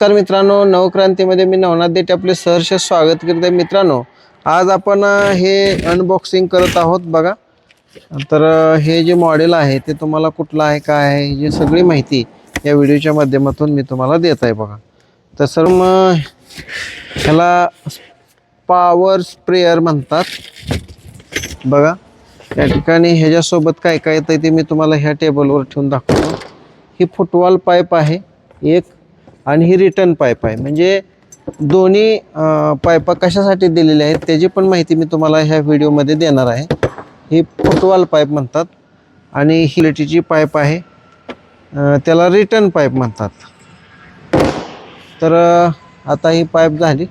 नमस्कार मित्रांनो नवक्रांतीमध्ये मी नवनाथ देठ आपले सहर्ष स्वागत करते मित्रांनो आज आपण हे अनबॉक्सिंग करत आहोत बघा. तर हे जे मॉडेल आहे ते तुम्हाला कुठलं आहे काय आहे ही सगळी माहिती या व्हिडिओच्या माध्यमातून मी तुम्हाला देत आहे बघा. तर सर मग ह्याला पॉवर स्प्रेअर म्हणतात. बघा या ठिकाणी ह्याच्यासोबत काय काय येतं ते मी तुम्हाला ह्या टेबलवर ठेवून दाखवतो. ही फुटबॉल पाईप आहे. एक आणि ही रिटर्न पाईप आहे. म्हणजे दोन्ही पायपा कशासाठी दिलेल्या आहेत त्याची पण माहिती मी तुम्हाला ह्या व्हिडिओमध्ये देणार आहे. ही फुटवाल पाईप म्हणतात आणि ही लिटीची पाईप आहे. त्याला रिटर्न पाईप म्हणतात. तर आता ही पाईप झाली.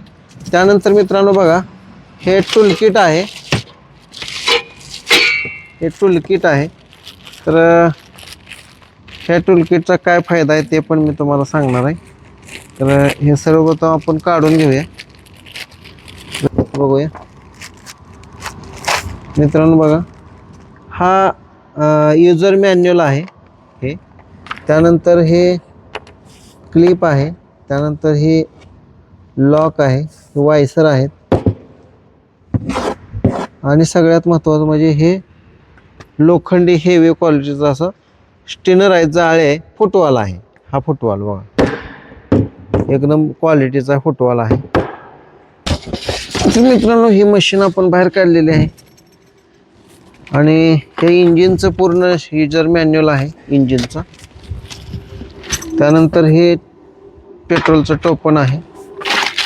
त्यानंतर मित्रांनो बघा हे टूलकिट आहे. हे टूलकिट आहे. तर ह्या टूलकिटचा काय फायदा आहे ते पण मी तुम्हाला सांगणार आहे. तर हे हे सर्वप्रथम आपण काढून घेऊया. बघूया. मित्रांनो बघा हा युजर मॅन्युअल आहे हे. त्यानंतर हे क्लिप आहे. त्यानंतर हे लॉक आहे. वायसर आहेत. आणि सगळ्यात महत्त्वाचं म्हणजे हे लोखंडी हेवी क्वालिटीचं असं स्टिनर आहे जाळे आहे फुटवाल आहे. हा फुटवाल बघा. एकदम क्वालिटीचा फुटवाल आहे. तर मित्रांनो ही मशीन आपण बाहेर काढलेली आहे. आणि हे इंजिनचं पूर्ण युजर मॅन्युअल आहे इंजिनचा त्यानंतर हे पेट्रोलचं टोपण आहे.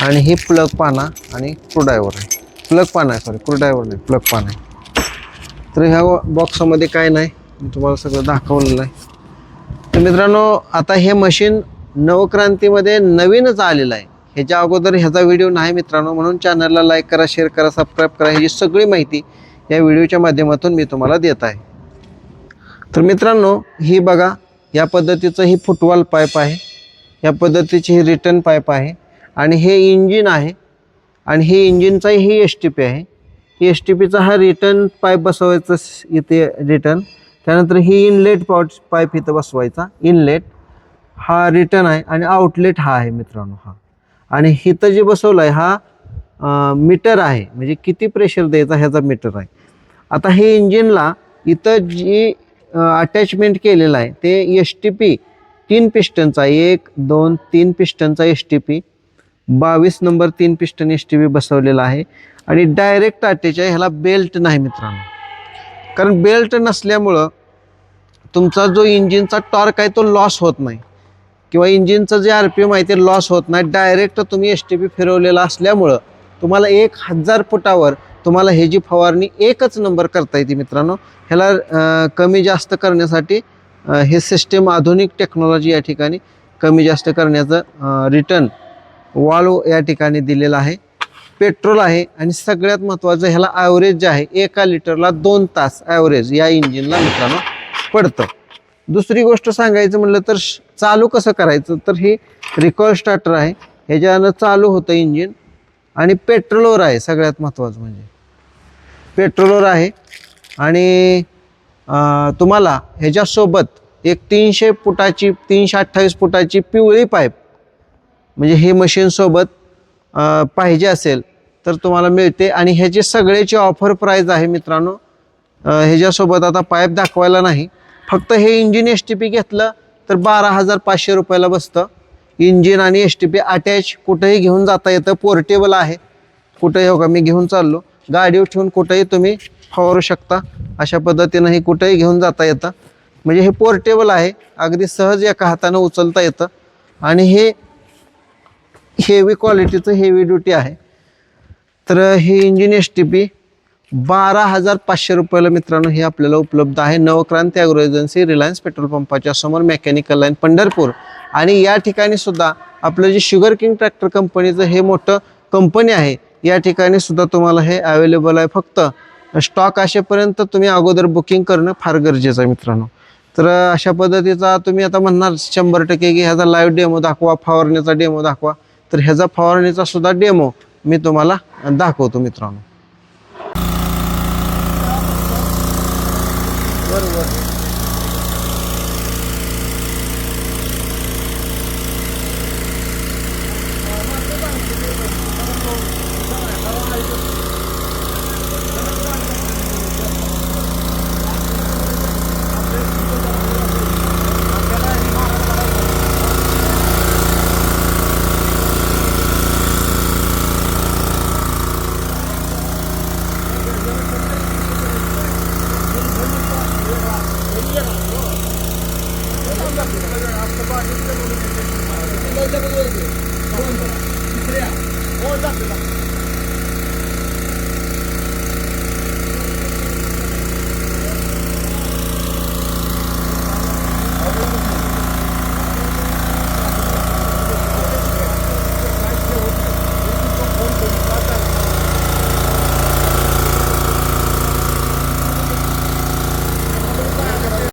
आणि हे प्लग पाना आणि क्रूडायवर आहे. प्लग पाना आहे सॉरी क्रूडायवर नाही प्लग पाना आहे. तर ह्या बॉक्समध्ये काय नाही तुम्हाला सगळं दाखवलेलं आहे. तर मित्रांनो आता हे मशीन नवक्रांतीमध्ये नवीनच आलेलं आहे. ह्याच्या अगोदर ह्याचा व्हिडिओ नाही मित्रांनो म्हणून चॅनलला लाईक करा शेअर करा सबस्क्राईब करा ह्याची सगळी माहिती या व्हिडिओच्या माध्यमातून मी तुम्हाला देत आहे. तर मित्रांनो ही बघा या पद्धतीचं ही फुटवाल पाईप आहे. या पद्धतीची ही रिटर्न पाईप आहे. आणि हे इंजिन आहे. आणि हे इंजिनचाही ही एस टी पी आहे. एस टी पीचा हा रिटर्न पाईप बसवायचा इथे रिटर्न त्यानंतर ही इनलेट पाऊट पाईप इथं बसवायचा. इनलेट हा रिटर्न आहे आणि आउटलेट हा आहे मित्रांनो हा. आणि इथं जे बसवलं आहे हा मीटर आहे. म्हणजे किती प्रेशर द्यायचा ह्याचा मीटर आहे. आता हे इंजिनला इथं जी अटॅचमेंट केलेलं आहे ते एस टी पी तीन पिस्टनचा एक दोन तीन पिस्टनचा एस टी पी बावीस नंबर तीन पिस्टन एस टी पी बसवलेला आहे. आणि डायरेक्ट अटॅच आहे ह्याला बेल्ट नाही मित्रांनो. कारण बेल्ट नसल्यामुळं तुमचा जो इंजिनचा टॉर्क आहे तो लॉस होत नाही. किंवा इंजिनचं जे आर पी एम आहे ते लॉस होत नाही. डायरेक्ट तुम्ही एस टी पी फिरवलेला असल्यामुळं तुम्हाला एक हजार फुटावर तुम्हाला हे जी फवारणी एकच नंबर करता येते मित्रांनो. ह्याला कमी जास्त करण्यासाठी हे सिस्टेम आधुनिक टेक्नॉलॉजी या ठिकाणी कमी जास्त करण्याचं रिटर्न वाल्व या ठिकाणी दिलेलं आहे. पेट्रोल आहे आणि सगळ्यात महत्त्वाचं ह्याला ॲव्हरेज जे आहे एका लिटरला दोन तास ॲव्हरेज या इंजिनला मित्रांनो पडतं. दुसरी गोष्ट सांगायचं म्हटलं तर श- चालू कसं करायचं? तर हे रिकॉल स्टार्टर आहे. ह्याच्यानं चालू होतं इंजिन आणि पेट्रोलवर आहे सगळ्यात महत्त्वाचं म्हणजे. पेट्रोलवर आहे आणि तुम्हाला ह्याच्यासोबत एक तीनशे फुटाची तीनशे अठ्ठावीस फुटाची पिवळी पाईप म्हणजे हे मशीनसोबत पाहिजे असेल तर तुम्हाला मिळते. आणि ह्याची सगळ्याची ऑफर प्राईज आहे मित्रांनो. ह्याच्यासोबत आता पाईप दाखवायला नाही. फक्त हे इंजिन एस टी पी घेतलं तर बारा हजार पाचशे रुपयाला बसतं. इंजिन आणि एस टी पी अटॅच कुठंही घेऊन जाता येतं. पोर्टेबल आहे. कुठंही हो का मी घेऊन चाललो. गाडीवर ठेवून कुठंही तुम्ही फवारू शकता. अशा पद्धतीनं हे कुठंही घेऊन जाता येतं. म्हणजे हे पोर्टेबल आहे. अगदी सहज एका हातानं उचलता येतं. आणि हे हेवी क्वालिटीचं हेवी ड्युटी आहे. तर हे इंजिन एस टी पी बारा हजार पाचशे रुपयाला मित्रांनो हे आपल्याला उपलब्ध आहे. Navkranti agro agency Reliance petrol पंपाच्या समोर मेकॅनिकल लाईन पंढरपूर. आणि या ठिकाणी सुद्धा आपलं जे शुगर किंग ट्रॅक्टर कंपनीचं हे मोठं कंपनी आहे. या ठिकाणी सुद्धा तुम्हाला हे अवेलेबल आहे. फक्त स्टॉक असेपर्यंत तुम्ही अगोदर बुकिंग करणं फार गरजेचं आहे मित्रांनो. तर अशा पद्धतीचा तुम्ही आता म्हणणार शंभर टक्के की ह्याचा लाईव्ह डेमो दाखवा फवारणीचा डेमो दाखवा. तर ह्याचा फवारणीचा सुद्धा डेमो मी तुम्हाला दाखवतो मित्रांनो. What a हो जाते